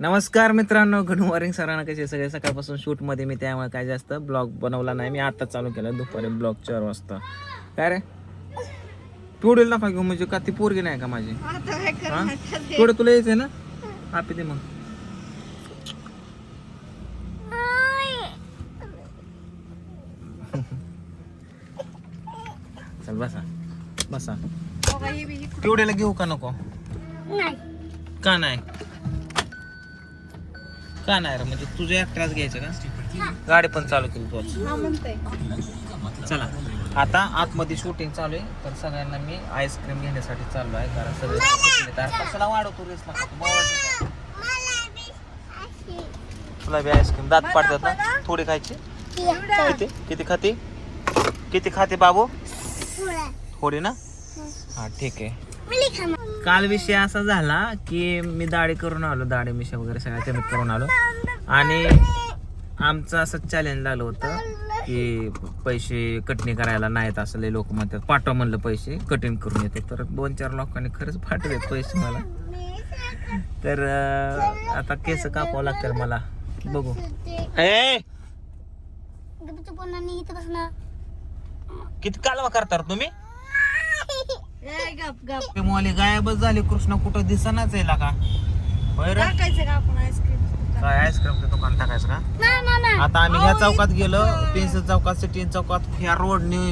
नमस्कार मित्रांनो good morning सरांना. कसे सगळे? सकाळपासून शूटमध्ये मी त्यामुळे काय जास्त ब्लॉग बनवला नाही. मी आता चालू केलं दुपारी ब्लॉग चार वाजता. काय रे? पिवडेल नका घेऊ म्हणजे का ती पोरगी नाही का माझी? हा? पिवडे तुला यायचंय ना? आपी दे मग. चल बसा. बसा. पिवड्याला घेऊ का नको? का नाही? का नाही रे? म्हणजे तुझ्या एकट्याच घ्यायचं का? गाडी पण चालू केली तू चला. आता आतमध्ये शूटिंग चालू आहे तर सगळ्यांना मी आईस्क्रीम घेण्यासाठी चाललो आहे कारण सगळे. अरे कशाला वाढवतो रेस तुला बी आईस्क्रीम दात पाडतात ना? थोडी खायची? किती? किती खाते? किती खाते बाबू? थोडी. ना? हा. ठीक आहे. काल विषय असा झाला की मी दाढी करून आलो दाढी मिशा वगैरे सगळ्या कमी करून आलो. आणि आमचं असं चॅलेंज झालं होतं की पैसे कटणी करायला नाहीत असं लय लोक म्हणतात. पाठवा म्हणलं पैसे कटिंग करून येतो. तर दोन चार लोकांनी खरंच पाठवले पैसे मला. तर आता केस कापावं लागतील मला. बघू. ए! किती कालवा करता ते मोली गायबच झाली. कृष्ण कुठं दिसनाच आहे का? बरं. काय आईस्क्रीमचं दुकान टाकायचं का? आता आम्ही ह्या चौकात गेलो. पेन्सिल चौकात सिटी चौकात ह्या रोडने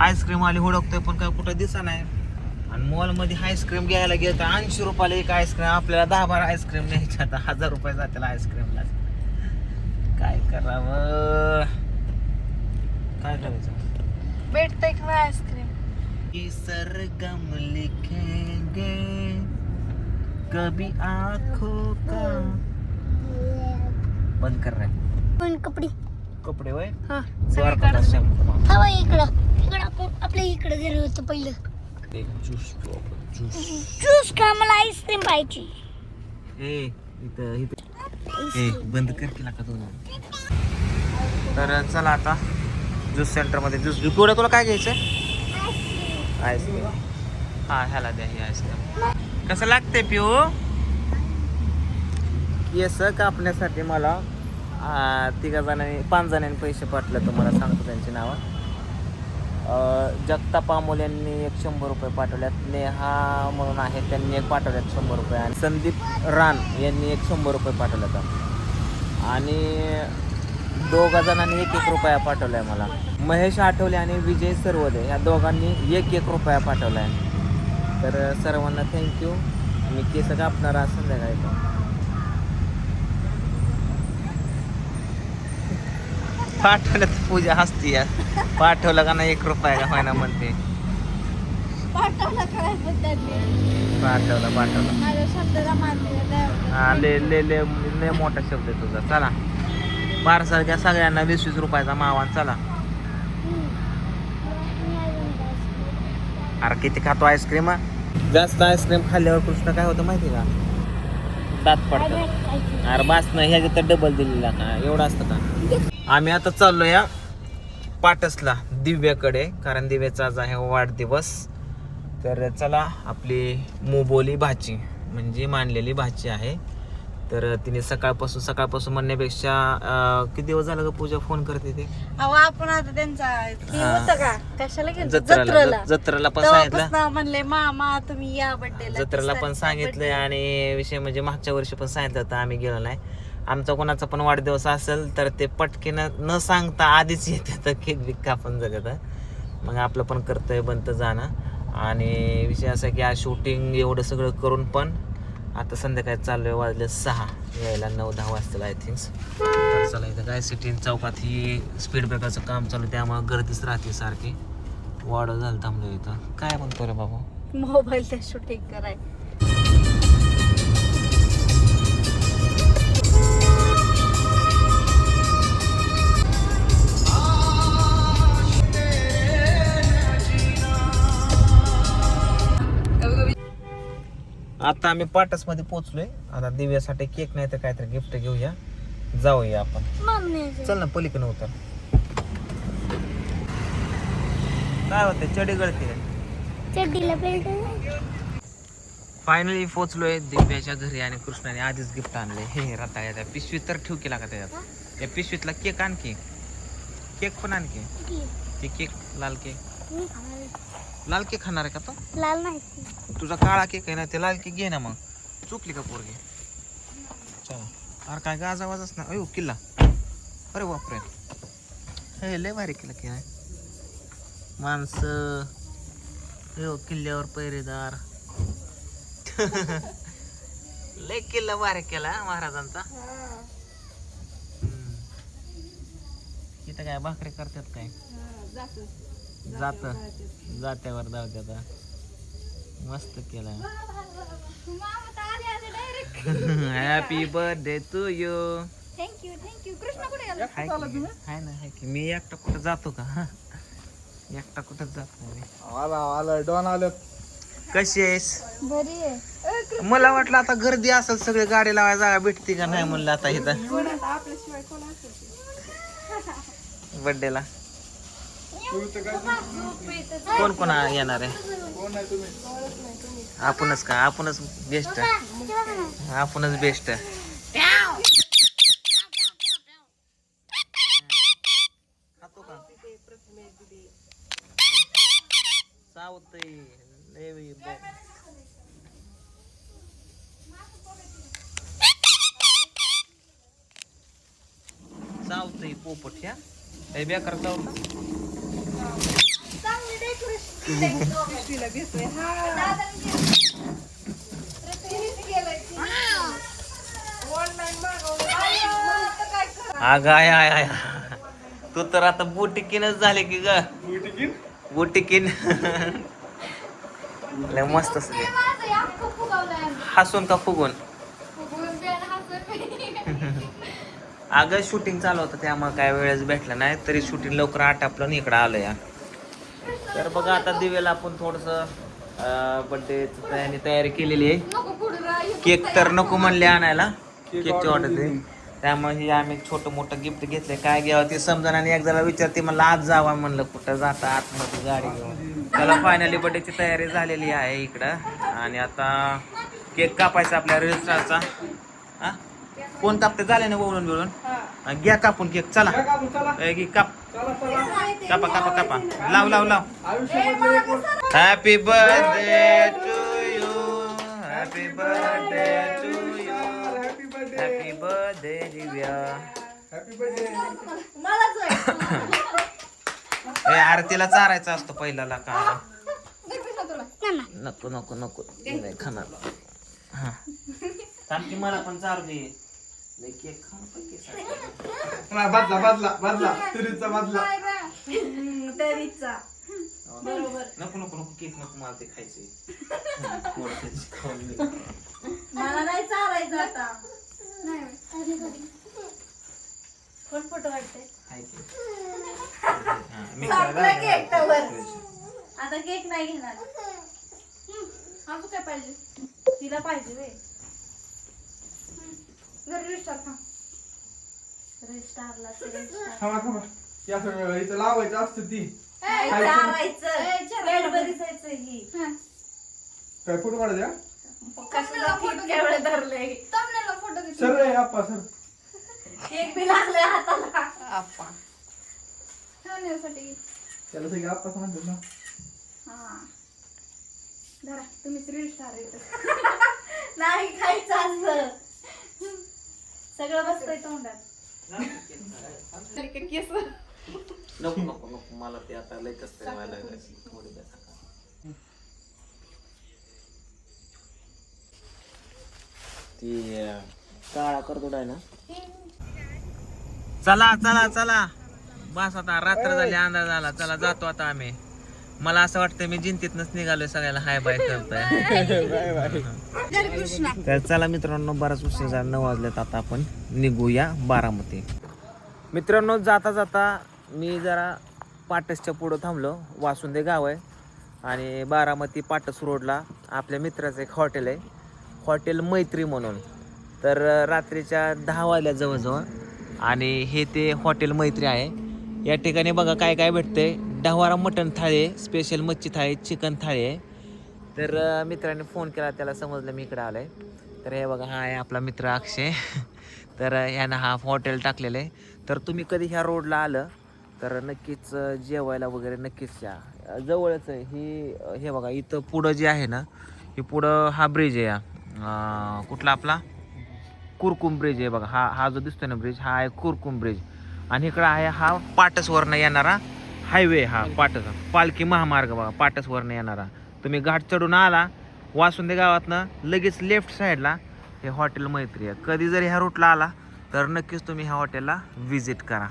आईस्क्रीम आली हुडकतोय पण काय कुठं दिसा नाही आणि मॉलमध्ये आईस्क्रीम घ्यायला गेलं तर ऐंशी रुपयाला एक आईस्क्रीम आपल्याला दहा बारा आईस्क्रीम न्यायच्या आता हजार रुपये जातील आईस्क्रीमला काय करावं? काय करायचं? भेटतंय का आईस्क्रीम कि सरगम लिखेंगे। कभी आंखों का बंद कर रहे पण कपडे। कपडे वय हा। द्वारका शॅम्पू हवा इकडं इकडं आपण आपल्या इकडं गेलो होतं पहिलं. एक ज्यूस ज्यूस ज्यूस का मला आईस्क्रीम पाहिजे? ए इथं इथं. ए बंद कर का तुला तर चला आता ज्यूस सेंटरमध्ये ज्यूस घेऊ. तुला काय घ्यायचं आईस्क्रीम. हा ह्याला द्या ही आईस्क्रीम. कसं लागते पिऊ? केस कापण्यासाठी मला तिघा जणांनी पाच जणांनी पैसे पाठले तुम्हाला सांगतो त्यांची नावं. जगताप अमोल यांनी एक शंभर रुपये पाठवल्यात नेहा म्हणून आहे त्यांनी एक पाठवल्यात शंभर रुपये आणि संदीप रान यांनी एक शंभर रुपये पाठवल्यात. आणि दोघा जणांनी एक एक रुपया पाठवला आहे मला. महेश आठवले आणि विजय सरवदे या दोघांनी एक एक रुपया पाठवला आहे तर सर्वांना थँक्यू मी केस कापणार आज संध्याकाळी. पाठवलं तर पूजा हसती यार. पाठवलं का नाही एक रुपया का होईना म्हणते. पाठवलं पाठवलं हा ले ले ले मोठा शब्द आहे तुझा. चला. बारसारख्या सगळ्यांना वीस वीस रुपयाचा मावान चला. अरे किती खातो आईस्क्रीम? जास्त आईस्क्रीम खाल्ल्यावर कृष्ण काय होतं माहिती का? दात पडतं अरे बास नाही ह्याच्या तर डबल दिलेला का? एवढं असतं का? आम्ही आता चाललो या पाटसला दिव्याकडे कारण दिव्याचा आज आहे वाढदिवस. तर चला आपली मोबोली भाची म्हणजे मांडलेली भाची आहे. तर तिने सकाळपासून सकाळपासून म्हणण्यापेक्षा अं, किती दिवस झालं का पूजा फोन करते ते? अहो आपण आता त्यांचा हे हा. होतं का? कशाला गेलो जत्रेला जत्रेला जत- जत्रेला. पण सांगितलं. तेव्हापासून म्हणले मामा तुम्ही या बड्डेला जत्रेला पण सांगितलंय आणि विषय म्हणजे मागच्या वर्षी पण सांगितलं होतं आम्ही गेलो नाही. आमचा कोणाचा पण वाढदिवस असेल तर ते पटकेन न सांगता आधीच येते तर केक बिक कापून जगत मग आपलं पण कर्तव्य बनतं जाणं. आणि विषय असा की आज शूटिंग एवढं सगळं करून पण आता संध्याकाळी चाललोय वाजले सहा. यायला नऊ दहा वाजता आय थिंक्स चला इथं काय सिटी चौकात ही स्पीड ब्रेकरचं काम चालू आहे, त्यामुळे गर्दीच राहते सारखी. वाढ झालं थांबलो इथं. काय म्हणतो रे बाबा? मोबाईल त्या शूटिंग कराय. आता आम्ही पाटसमध्ये पोहोचलोय. आता दिव्यासाठी केक नाही तर काहीतरी गिफ्ट घेऊया. जाऊया आपण. चल ना पलीकडे उतर. काय होतं चढी गळती फायनली पोचलोय दिव्याच्या घरी आणि कृष्णाने आधीच गिफ्ट आणले हे रताळ्या पिशवीत तर ठेव केला का त्याच्यात त्या पिशवीतला केक आणखी केक पण आणखी ते केक लाल केक लाल केक खाणार आहे का तो? लाल नाही. तुझा काळा केक आहे ना ते लाल केक घे ना मग. चुकली का पोरगी? चला. अरे काय गाज ना. अयो किल्ला. अरे बापरे. हे लय भारी किल्ला की आहे माणसं. अयो किल्ल्यावर पैरेदार. लय किल्ला भारी केला हा महाराजांचा. हम्म. इथं काय भाकरी करतात काय? जात. जात्यावर धावत्यात. मस्त केला happy birthday to you thank you thank you Krishna कुठे गेला? हाय की हाय ना हाय की. मी एकटा कुठं जातो का? एकटा कुठं जात मी. आला आला डॉन आलं. कशी आहेस? बरी आहे. मला वाटलं आता गर्दी असेल सगळे गाडी लावायला जागा भेटते का नाही म्हणलं आता इथं. बर्थडेला कोण कोण येणार आहे? आपणच का? आपणच बेस्ट आपणच बेस्ट चावतंय पोपट ह्या बेकार चावता अग आय आय आय. तू तर आता बोटिकीनच झाले की ग. बोटिकीन? लय मस्त असते हसून का फुगून? अगं शूटिंग चालू होतं त्यामुळे काय वेळेस भेटला नाही तरी शूटिंग लवकर आटापलं इकडं आलं या तर बघा आता दिवेला आपण थोडस बर्थडे तयारी तयारी केलेली आहे. केक तर नको म्हणले आणायला. केकची ऑर्डर दे त्यामुळे हे आम्ही छोटं मोठं गिफ्ट घेतलंय. काय घ्यावं ते समजा आणि एक जरा विचारते मला आज जावा? म्हणलं कुठं जाता? आतमध्ये गाडी घेऊन. त्याला फायनली बर्थडेची तयारी झालेली आहे इकडं. आणि आता केक कापायचा आपल्या रजिस्टरचा हा? कोण कापते? झाले ना बोलून बिळून हा, घ्या कापून केक चला. ए, काप. कापा कापा कापा. लाव लाव लाव. Happy birthday to you happy birthday to you happy birthday happy birthday Divya happy birthday ए अरे तिला चारायचा असतो पहिल्याला का? नको नको नको. नाही खाणार. हा. थांब की मला पण चार दे. बादला बादला बादला तुरीचा बादला। तरीचा नको नको नको केक नको मला ते खायचे मला नाही चालायचं आता. कोण फोटो वाटते हा, केक तवर. आता केक नाही घेणार. अजून काय पाहिजे? तिला पाहिजे वे थांबा. थांबा या सगळं इथं लावायचं असतं ती. काय फोटो काढा द्या? सर रे आप्पा सर. त्याला सगळे आप्पाच म्हणतात ना. नाही खायचं असं सगळं बसतंय तोंडात. नको नको नको. मला ते आता लय कसं तरी व्हायला लागलं. थोडी द्या सकाळ. ती अं, काळा करतो आहे ना? चला चला चला. बस आता रात्र झाली अंदाज झाला. चला जातो आता आम्ही. मला असं वाटतं मी जिंतीतनच निघालोय सगळ्याला. हाय बाय करतोय. तर चला मित्रांनो बराच उशीर झाला नऊ वाजलेत आता आपण. निघूया बारामती. मित्रांनो जाता जाता मी जरा पाटसच्या पुढं थांबलो. वासुंदे गाव आहे. आणि बारामती पाटस रोडला आपल्या मित्राचं एक हॉटेल आहे. हॉटेल मैत्री म्हणून. तर रात्रीच्या दहा वाजल्या जवळजवळ. आणि हे ते हॉटेल मैत्री आहे. या ठिकाणी बघा काय काय भेटतंय. डहावारा मटण थाळी आहे स्पेशल मच्छी थाळी चिकन थाळी. आहे तर मित्राने फोन केला त्याला समजलं मी इकडे आहे तर हे बघा हा आहे आपला मित्र अक्षय. तर ह्यानं हा हॉटेल टाकलेलं आहे. तर तुम्ही कधी ह्या रोडला आलं तर नक्कीच जेवायला वगैरे नक्कीच या. जवळच आहे ही हे बघा इथं पुढं जे आहे ना हे पुढं हा ब्रिज आहे कुठला आपला? कुरकुम ब्रिज आहे बघा. हा हा जो दिसतोय ना ब्रिज हा आहे कुरकुम ब्रिज आणि इकडं आहे हा पाटसवरनं येणारा हायवे हा पाटस. पालखी महामार्ग बघा पाटसवरनं येणारा. तुम्ही घाट चढून आला वासुंदे गावातनं लगेच लेफ्ट साईडला हे हॉटेल मैत्री आहे. कधी जर ह्या रूटला आला तर नक्कीच तुम्ही ह्या हॉटेलला व्हिजिट करा.